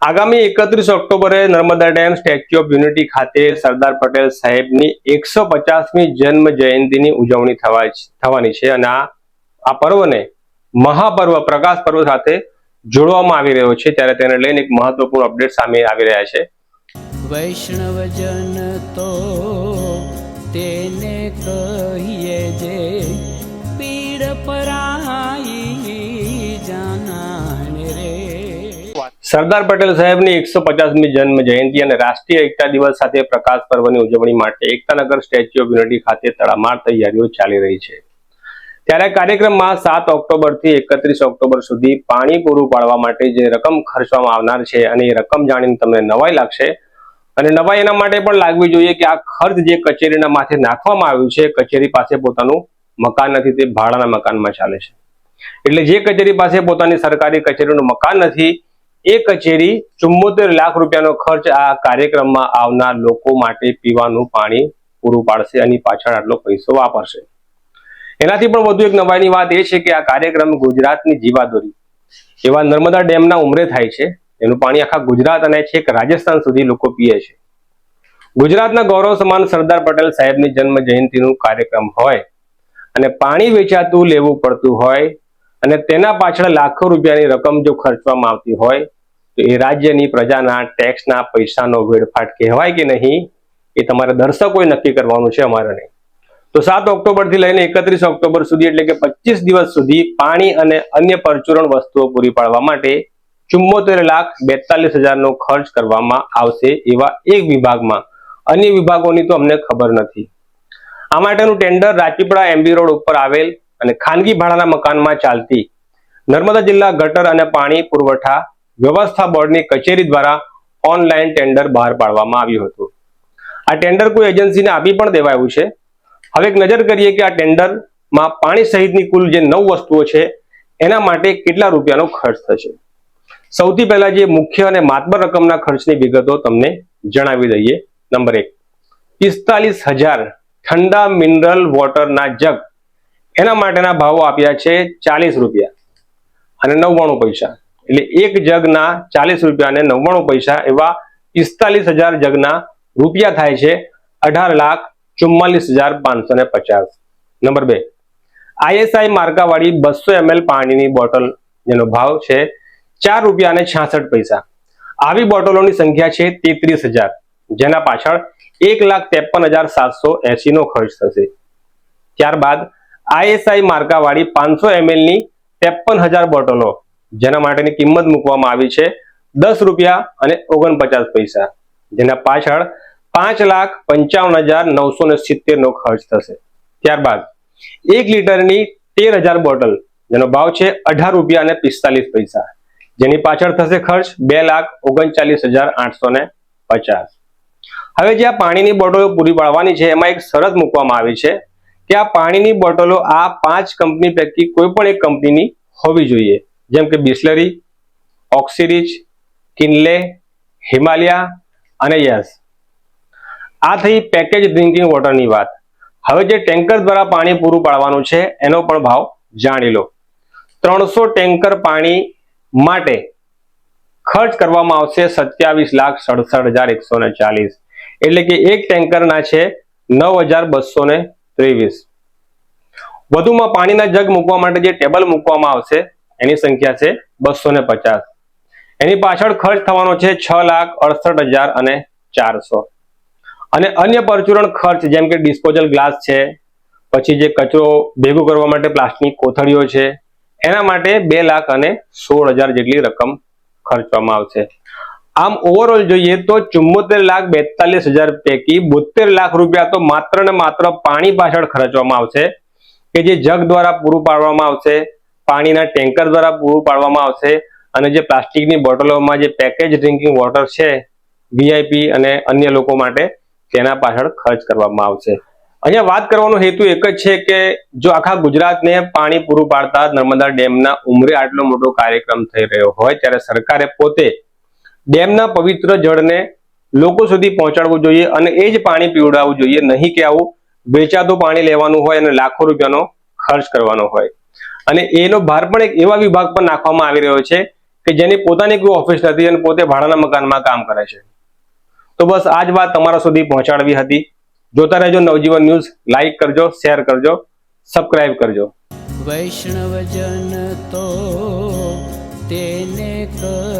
આગામી એકત્રીસ ઓક્ટોબરે Narmada dam statue of unity ખાતે સરદાર પટેલ સાહેબની એકસો પચાસમી જન્મ જયંતિની ઉજવણી થવાની છે અને આ પર્વને મહાપર્વ, પ્રકાશ પર્વ સાથે જોડવામાં આવી રહ્યો છે. ત્યારે તેને લઈને એક મહત્વપૂર્ણ અપડેટ સામે આવી રહ્યા છે. વૈષ્ણવજન તો તેને કહીએ જે પીડ પરાઈ સરદાર પટેલ સાહેબની એકસો પચાસમી જન્મ જયંતિ અને રાષ્ટ્રીય એકતા દિવસ સાથે પ્રકાશ પર્વની ઉજવણી માટે એકતાનગર સ્ટેચ્યુ ઓફ યુનિટી ખાતે તડામાર તૈયારીઓ ચાલી રહી છે. ત્યારે કાર્યક્રમમાં સાત ઓક્ટોબરથી એકત્રીસ ઓક્ટોબર સુધી પાણી પૂરું પાડવા માટે જે રકમ ખર્ચવામાં આવનાર છે અને એ રકમ જાણીને તમને નવાઈ લાગશે અને નવાઈ એના માટે પણ લાગવી જોઈએ કે આ ખર્ચ જે કચેરીના માથે નાખવામાં આવ્યું છે, કચેરી પાસે પોતાનું મકાન નથી, તે ભાડાના મકાનમાં ચાલે છે. એટલે જે કચેરી પાસે પોતાની સરકારી કચેરીનું મકાન નથી એ કચેરી ચુમ્મોતેર લાખ રૂપિયાનો ખર્ચ આ કાર્યક્રમમાં આવનાર લોકો માટે પીવાનું પાણી પૂરું પાડશે અને પાછળ આટલો પૈસો વાપરશે. એનાથી પણ વધુ એક નવાઈની વાત એ છે કે આ કાર્યક્રમ ગુજરાતની જીવાદોરી, એવા નર્મદા ડેમના ઉમરે થાય છે. એનું પાણી આખા ગુજરાત અને છેક રાજસ્થાન સુધી લોકો પીએ છે. ગુજરાતના ગૌરવ સમાન સરદાર પટેલ સાહેબની જન્મ જયંતિનું કાર્યક્રમ હોય અને પાણી વેચાતું લેવું પડતું હોય અને તેના પાછળ લાખો રૂપિયાની રકમ જો ખર્ચવામાં આવતી હોય તો એ રાજ્યની પ્રજાના ટેક્સના પૈસાનો વેડફાટ કહેવાય કે નહીં, એ તમારે દર્શકોએ નક્કી કરવાનું છે અમારે નહીં. તો સાત ઓક્ટોબરથી લઈને એકત્રીસ ઓક્ટોબર સુધી, એટલે કે પચીસ દિવસ સુધી પાણી અને અન્ય પરચુરણ વસ્તુઓ પૂરી પાડવા માટે ચુમ્મોતેર લાખ બેતાલીસ હજારનો ખર્ચ કરવામાં આવશે એવા એક વિભાગમાં. અન્ય વિભાગોની તો અમને ખબર નથી. આ માટેનું ટેન્ડર રાજપીપળા એમબી રોડ ઉપર આવેલ અને ખાનગી ભાડાના મકાનમાં ચાલતી નર્મદા જિલ્લા ગટર અને પાણી પુરવઠા વ્યવસ્થા બોર્ડની કચેરી દ્વારા ઓનલાઈન ટેન્ડર બહાર પાડવામાં આવ્યું હતું. આ ટેન્ડર કોઈ એજન્સીને આપી પણ દેવાયું છે. હવે એક નજર કરીએ કે આ ટેન્ડરમાં પાણી સહિતની કુલ જે નવ વસ્તુઓ છે, એના માટે કેટલા રૂપિયાનો ખર્ચ થશે? સૌથી પહેલા જે મુખ્ય અને માતબર રકમના ખર્ચની વિગતો તમને જણાવી દઈએ. નંબર એક, પિસ્તાલીસ હજાર ઠંડા મિનરલ વોટરના જગ. એના માટેના ભાવો આપ્યા છે ચાલીસ રૂપિયા અને નવ્વાણું પૈસા. એટલે એક જગના ચાલીસ રૂપિયા અને નવ્વાણું પૈસા એવા પિસ્તાલીસ હજાર જગના રૂપિયા થાય છે અઢાર લાખ ચુમ્માલીસ હજાર પાંચસો ને પચાસ. નંબર બે. આઈએસઆઈ માર્કાવાળી બસો એમએલ પાણીની બોટલ જેનો ભાવ છે ચાર રૂપિયા અને છાસઠ પૈસા. આવી બોટલોની સંખ્યા છે તેત્રીસ હજાર, જેના પાછળ એક લાખ ત્રેપન હજાર સાતસો એસી નો ખર્ચ થશે. ત્યારબાદ આઈએસઆઈ માર્કાવાળી પાંચસો એમએલની ત્રેપન હજાર બોટલો જેના માટેની કિંમત મૂકવામાં આવી છે દસ રૂપિયા અને ઓગણપચાસ પૈસા. જેના પાછળ પાંચ લાખ પંચાવન હજાર નવસો ને સિત્તેર નો ખર્ચ થશે. ત્યારબાદ એક લીટરની તેર હજાર બોટલ, જેનો ભાવ છે અઢાર રૂપિયા અને પિસ્તાલીસ પૈસા. જેની પાછળ થશે ખર્ચ બે લાખ ઓગણચાલીસ હજાર આઠસો ને પચાસ. હવે જે આ પાણીની બોટલો પૂરી પાડવાની છે, એમાં એક શરત મૂકવામાં આવી છે કે આ પાણીની બોટલો આ પાંચ કંપની પૈકી કોઈ પણ એક કંપનીની હોવી જોઈએ. જેમ કે બિસ્લરી, ઓક્સિરિચ, કિનલે, હિમાલયા અને યસ. આ થઈ પેકેજ ડ્રિંકિંગ વોટરની વાત. હવે જે ટેન્કર દ્વારા પાણી પૂરું પાડવાનું છે, એનો પણ ભાવ જાણી લો. ત્રણસો ટેન્કર પાણી માટે ખર્ચ કરવામાં આવશે સત્યાવીસ લાખ સડસઠ હજાર એકસો ને ચાલીસ. એટલે કે એક ટેન્કરના છે નવ હજાર બસો ને ત્રેવીસ. વધુમાં પાણીના જગ મૂકવા માટે જે ટેબલ મૂકવામાં આવશે એની સંખ્યા છે બસો ને પચાસ. એની પાછળ ખર્ચ થવાનો છે છ લાખ અડસઠ હજાર અને ચારસો. અને અન્ય પરચુરણ ખર્ચ, જેમ કે ડિસ્પોઝલ ગ્લાસ છે, પછી જે કચરો ભેગું કરવા માટે પ્લાસ્ટિકની કોથળીઓ છે, એના માટે બે લાખ અને સોળ હજાર જેટલી રકમ ખર્ચવામાં આવશે. આમ ઓવરઓલ જોઈએ તો ચુમ્મોતેર લાખ બેતાલીસ હજાર પૈકી બોતેર લાખ રૂપિયા તો માત્ર ને માત્ર પાણી પાછળ ખર્ચવામાં આવશે, કે જે જગ દ્વારા પૂરું પાડવામાં આવશે પાણીના ટેન્કર દ્વારા પૂરું પાડવામાં આવશે અને જે પ્લાસ્ટિકની બોટલોમાં જે પેકેજ ડ્રિંકિંગ વોટર છે વીઆઈપી અને અન્ય લોકો માટે તેના પાછળ ખર્ચ કરવામાં આવશે. અહીંયા વાત કરવાનો હેતુ એક જ છે કે જો આખા ગુજરાતને પાણી પૂરું પાડતા નર્મદા ડેમના ઉમરે આટલો મોટો કાર્યક્રમ થઈ રહ્યો હોય, ત્યારે સરકારે પોતે ડેમના પવિત્ર જળને લોકો સુધી પહોંચાડવું જોઈએ અને એ જ પાણી પીવડાવવું જોઈએ. નહીં કે આવું વેચાતું પાણી લેવાનું હોય અને લાખો રૂપિયાનો ખર્ચ કરવાનો હોય. અને એનો ભાર પણ એક એવા વિભાગ પર નાખવામાં આવી રહ્યો છે કે જેની પોતાની કોઈ ઓફિસ નથી અને પોતે ભાડાના મકાનમાં કામ કરે છે. તો બસ આ જ વાત તમારા સુધી પહોંચાડવી હતી. જોતા રહેજો નવજીવન ન્યૂઝ. લાઈક કરજો શેર કરજો સબસ્ક્રાઇબ કરજો. વૈષ્ણવજન તો તેને કહીએ